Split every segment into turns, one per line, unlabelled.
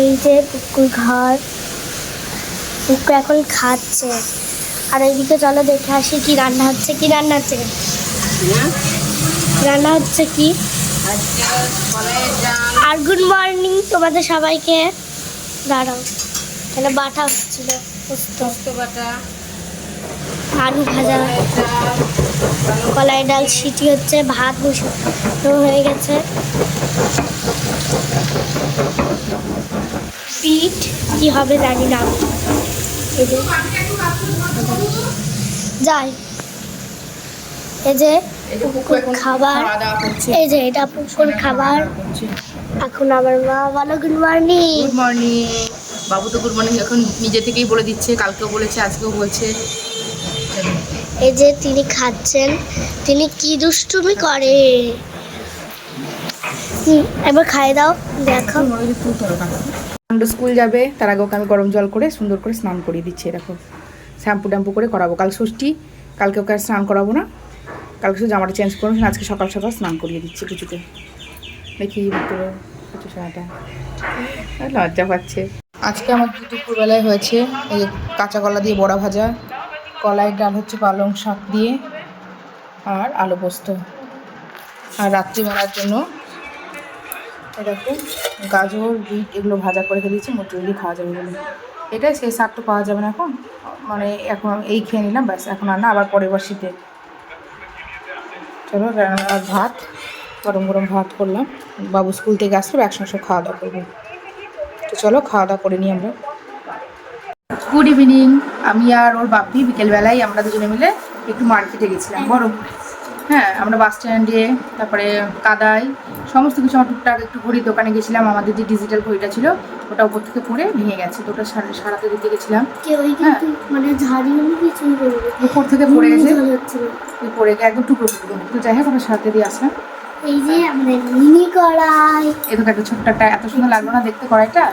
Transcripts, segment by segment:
এই যে পুকুর ঘর পুকু এখন খাচ্ছে। আর এইদিকে চলো দেখে আসি কি রান্না হচ্ছে, কি রান্না হচ্ছে? রান্না হচ্ছে কি? আর গুড মর্নিং তোমাদের সবাইকে। দাঁড়াও, তাহলে বাটা হচ্ছিল আলু ভাজা, কলাই ডাল, সিটি হচ্ছে, ভাত বসানো হয়ে গেছে। পিঠ কি হবে জানি না। যাই। এই যে পুকুর খাবার। এই যে এটা পুকুর খাবার। এখন আমার মা বলো গুড মর্নিং
গুড মর্নিং বাবু তো গুড মর্নিং এখন নিজে থেকেই বলে দিচ্ছে কালকেও বলেছে আজকেও বলছে।
এই যে তিনি খাচ্ছেন তিনি কি দুষ্টুমি করে? এবার খাই দাও দেখো।
স্কুল যাবে, তার আগে ওকে আমি গরম জল করে, সুন্দর করে স্নান করিয়ে দিচ্ছি এরকম শ্যাম্পু ট্যাম্পু করে করাবো, কাল ষষ্ঠী, কালকে ওকে স্নান করাবো না। কালকে শুধু জামাটা চেঞ্জ করব আজকে সকাল সকাল স্নান করিয়ে দিচ্ছি কিছুতে দেখি কিছু লজ্জা পাচ্ছে। আজকে আমার দুপুরবেলায় হয়েছে, এই কাঁচা কলা দিয়ে বড়া ভাজা কলাইয়ের ডাল হচ্ছে পালং শাক দিয়ে, আর আলু পোস্ত। আর রাত্রিবেলার জন্য এরকম গাজর, বিট এগুলো ভাজা করে রেখে দিয়েছি দিয়ে খাওয়া যাবে বলে। এটাই সেই শাক তো পাওয়া যাবে না এখন। মানে এখন এই খেয়ে নিলাম, ব্যাস, এখন আর না, আবার পরের বার শীতে। চলো আর ভাত, গরম গরম ভাত করলাম। বাবু স্কুল থেকে আসলে, একসঙ্গে খাওয়া দাওয়া করব। তো চলো, খাওয়া দাওয়া করে নিই আমরা। গুড ইভিনিং আমি আর ওর বাপি বিকেলবেলায় আমরা দুজনে মিলে একটু মার্কেটে গেছিলাম বহরমপুরে হ্যাঁ আমরা বাস স্ট্যান্ডে তারপরে কাদাই সমস্ত কিছু আমার টুকটাক একটু ঘড়ির দোকানে গেছিলাম আমাদের যে ডিজিটাল ঘড়িটা ছিল ওটা উপর থেকে পড়ে ভেঙে গেছে তো ওটা সারা- সারাতে দিতে গেছিলাম।
কেউ মানে
উপর থেকে পড়ে গেছে। পড়ে গিয়ে একদম টুকরো টুকরো তো যাই হোক ওটা সারাতে দিয়ে আসলাম।
এই যে আমাদের মিনি কড়াই।
এ দেখো একটা ছোট্ট একটা এত সুন্দর লাগল না দেখতে কড়াইটা?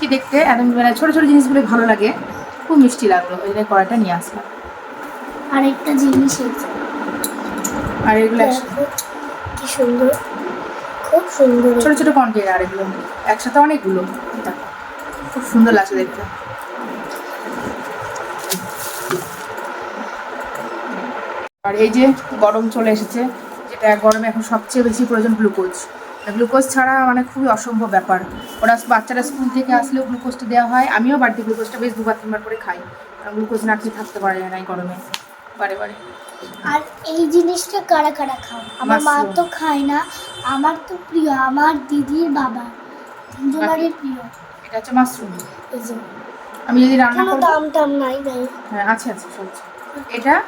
কি দেখতে একদম মানে ছোটো ছোটো জিনিসগুলো ভালো লাগে। খুব মিষ্টি লাগল ওই জন্য কড়াইটা নিয়ে আসলাম।
আরেকটা জিনিস যে।
আর এগুলো
কি সুন্দর খুব সুন্দর।
ছোটো ছোটো কন্টেনার এগুলো। একসাথে অনেকগুলো। খুব সুন্দর লাগছে দেখতে। আর এই যে গরম চলে এসেছে যেটা গরমে এখন সবচেয়ে বেশি প্রয়োজন গ্লুকোজ গ্লুকোজ ছাড়া মানে খুবই অসম্ভব ব্যাপার। ওরা বাচ্চারা স্কুল থেকে আসলেও গ্লুকোজটা দেওয়া হয়। আমিও বাড়িতে গ্লুকোজটা বেশ দুবার তিনবার করে খাই। কারণ গ্লুকোজ না খেয়ে থাকতে পারে না এই গরমে। বারে বারে।
আর এই জিনিসটা কারা কারা খাও আমার মা তো খায় না আমার তো প্রিয় আমার দিদির বাবা। তিনজনেরই প্রিয়।
এটা হচ্ছে মাশরুম
এই যে।
আমি যদি রান্না করব
দাম টাম নাই নাই
হ্যাঁ আছে আছে চলছে এটা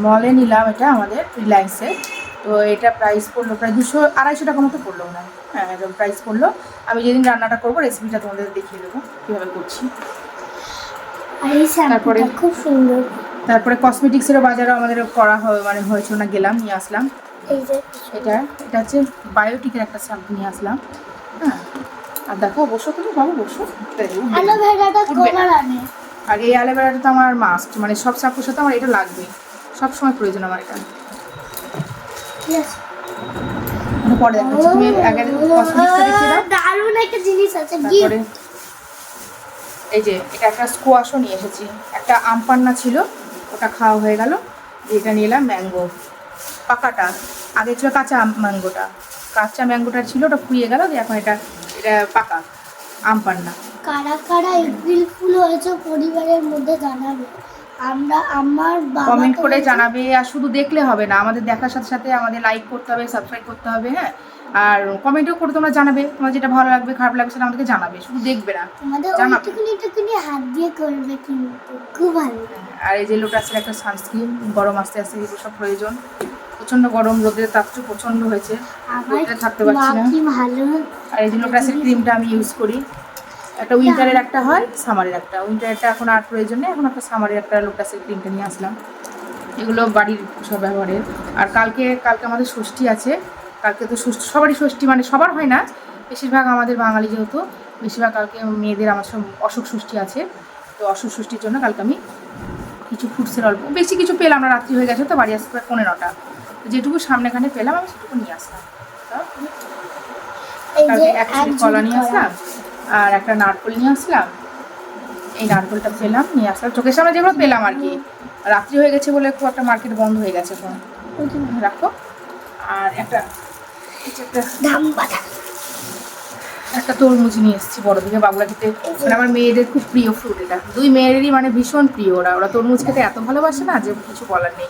মলে নিলাম এটা আমাদের রিলায়েন্সে। তো এটা প্রাইস পড়ল প্রায় দুশো আড়াইশো টাকা মতো পড়ল না। হ্যাঁ এরকম প্রাইস পড়ল। আমি যেদিন রান্নাটা করব রেসিপিটা তোমাদের দেখিয়ে দেবো কীভাবে করছি। তারপরে-
খুব সুন্দর।
তারপরে কসমেটিক্সেরও বাজারও আমাদের করা হয় মানে হয়েছে না গেলাম নিয়ে আসলাম। এটা এটা হচ্ছে বায়োটিকের একটা শ্যাম্পু নিয়ে আসলাম হ্যাঁ। আর দেখো বসো তুমি বাবু বসো আর এই অ্যালোভেরাটা তো আমার মাস্ট মানে সব শ্যাম্পুর সাথে আমার এটা লাগবে। সব সময় প্রয়োজন আমার এটা।
ঠিক আছে।
পরে দেখাচ্ছি। তুমি আগে কসমেটিক্সটা দেখিয়ে দাও।
দারুণ একটা জিনিস আছে গিফট।
এই যে এটা একটা স্কোয়াশও নিয়ে এসেছি। একটা আম পান্না ছিল ওটা খাওয়া হয়ে গেল। এটা নিয়ে এলাম ম্যাঙ্গো পাকাটা। আগে ছিল কাঁচা আম ম্যাঙ্গোটা। কাঁচা ম্যাঙ্গোটা ছিল ওটা ফুরিয়ে গেল দিয়ে এখন এটা এটা পাকা আম পান্না।
কারা কারা এপ্রিল ফুল হয়েছে পরিবারের মধ্যে জানাবে। আমরা আমার
কমেন্ট করে জানাবে আর শুধু দেখলে হবে না আমাদের দেখার সাথে সাথে আমাদের লাইক করতে হবে সাবস্ক্রাইব করতে হবে হ্যাঁ? আর কমেন্টও করে তোমরা জানাবে তোমার যেটা ভালো লাগবে খারাপ লাগবে সেটা আমাদেরকে জানাবে শুধু দেখবে না জানাবে।
হাত দিয়ে করবে কিন্তু খুব ভালো
আর এই যে লোটাসের একটা সানস্ক্রিন গরম আস্তে আস্তে এগুলো সব প্রয়োজন। প্রচণ্ড গরম রোদের তাপটা প্রচণ্ড হয়েছে থাকতে পারছি না। আর এই যে লোটাসের ক্রিমটা আমি ইউজ করি। একটা উইন্টারের একটা হয় সামারের একটা। উইন্টারেরটা এখন আর প্রয়োজন নেই এখন একটা সামারের একটা লোটাসের ক্রিমটা নিয়ে আসলাম। এগুলো বাড়ির সব ব্যবহারের আর কালকে কালকে আমাদের ষষ্ঠী আছে কালকে তো ষষ্ঠী সবারই ষষ্ঠী মানে সবার হয় না। বেশিরভাগ আমাদের বাঙালি যেহেতু বেশিরভাগ কালকে মেয়েদের আমার সব অসুখ ষষ্ঠী আছে। তো অসুখ ষষ্ঠীর জন্য কালকে আমি কিছু ফুডসের অল্প বেশি কিছু পেলাম না রাত্রি হয়ে গেছে তো বাড়ি আসতে প্রায় পনেরো নটা। তো যেটুকু সামনেখানে পেলাম আমি সেটুকু নিয়ে আসলাম। কালকে কলা নিয়ে আসলাম আর একটা নারকোল নিয়ে আসলাম। এই নারকোলটা পেলাম নিয়ে আসলাম। চোখের সামনে যেগুলো পেলাম আর কি। রাত্রি হয়ে গেছে বলে খুব একটা মার্কেট বন্ধ হয়ে গেছে এখন। রাখো। আর একটা
দাম
একটা তরমুজ নিয়ে এসেছি বড় দিকে বাবুলা খেতে মানে আমার মেয়েদের খুব প্রিয় ফ্রুট এটা। দুই মেয়েদেরই মানে ভীষণ প্রিয় ওরা। ওরা তরমুজ খেতে এত ভালোবাসে না যে কিছু বলার নেই।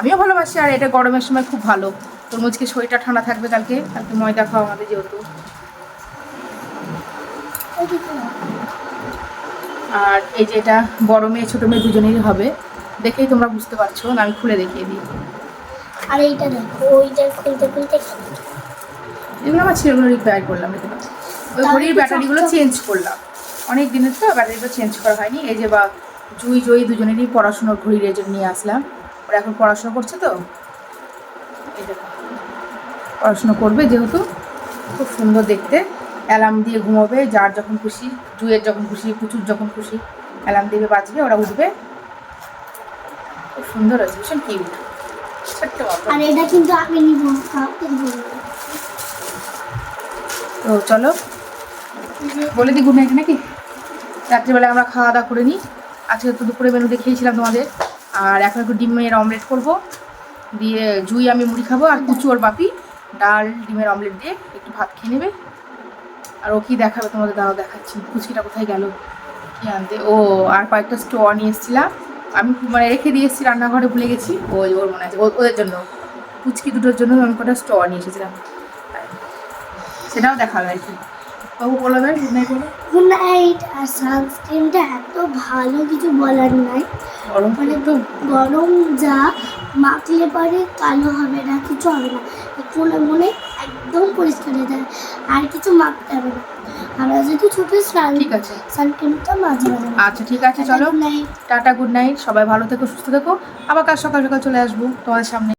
আমিও ভালোবাসি আর এটা গরমের সময় খুব ভালো। তরমুজকে শরীরটা ঠান্ডা থাকবে কালকে। কালকে ময়দা খাওয়া আমাদের যেহেতু। আর এই যে এটা বড় মেয়ে ছোটো মেয়ে দুজনেরই হবে। দেখেই তোমরা বুঝতে পারছ। আমি খুলে দেখিয়ে দিই।
আর এইটা দেখো ওইটা খুলতে খুলতে
এগুলো আমার ছেলেগুলো রিপেয়ার করলাম এগুলো ওই ঘড়ির ব্যাটারিগুলো চেঞ্জ করলাম। অনেক দিনের তো ব্যাটারিগুলো চেঞ্জ করা হয়নি। এই যে বা জুই জুই দুজনেরই পড়াশোনার ঘড়ির এই জন্য নিয়ে আসলাম। ওরা এখন পড়াশোনা করছে তো। এই দেখো পড়াশোনা করবে যেহেতু। খুব সুন্দর দেখতে। অ্যালার্ম দিয়ে ঘুমোবে যার যখন খুশি জুয়ের যখন খুশি কুচুর যখন খুশি অ্যালার্ম দেবে বাজবে ওরা উঠবে। খুব সুন্দর আছে ভীষণ কিউট ছোট্ট
আর এটা কিন্তু আমি নিব।
তো চলো। বলে দিই গুড নাইট নাকি? রাত্রিবেলা আমরা খাওয়া দাওয়া করে নিই। আজকে তো দুপুরে মেনু দেখিয়েছিলাম তোমাদের। আর এখন একটু ডিমের অমলেট করব। দিয়ে জুই, আমি মুড়ি খাব আর কুচু ওর বাপি। ডাল, ডিমের অমলেট দিয়ে একটু ভাত খেয়ে নেবে। আর ও কি দেখাবে তোমাদের দাও দেখাচ্ছি। কুচিটা কোথায় গেল? কি আনতে? ও, আর কয়েকটা স্টোর নিয়ে এসেছিলাম। আমি মানে রেখে দিয়ে এসেছি, রান্নাঘরে ভুলে গেছি। ওই ওর মনে আছে। ওদের জন্য। কুচকি দুটোর জন্য আমি কটা স্টোর নিয়ে এসেছিলাম। সেটাও দেখাবে আর কি বাবু বলবে গুড নাইট বলো।
গুড নাইট আর সানস্ক্রিনটা এত ভালো কিছু বলার নাই।
গরম
মানে তো গরম যা মাখলে পরে কালো হবে না কিছু হবে না। একটু মনে মনে একদম পরিষ্কার হয়ে যাবে আর কিছু মাখতে হবে না। আমরা যদি ছোট সান
ঠিক আছে।
সানক্রিমটা মাঝে মাঝে
আচ্ছা ঠিক আছে চলো। টাটা গুড নাইট সবাই ভালো থেকো সুস্থ থেকো। আবার কাল সকাল সকাল চলে আসব তোমাদের সামনে।